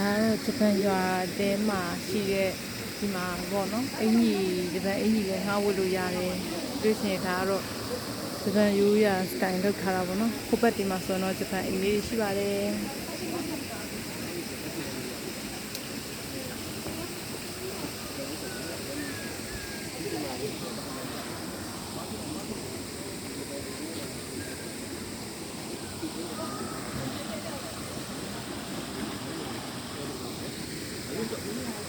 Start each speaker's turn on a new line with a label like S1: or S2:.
S1: ဒါကတော့ဂျပန်ရွာတဲမှာရှိတဲ့ဒီမှာပေါ့နော်အင်ကြီးဂျပန်အင်ကြီးလည်းငှားဝတ်လို့ရတယ်တွေ့ရှင်ဒါကတော့ဂျပန်ရိုးရာ style လောက်ထားတာပေါ့နော်ခုပတ်ဒီမှာဆိုတော့ဂျပန်အင်ကြီးရှိပါတယ် 左边的。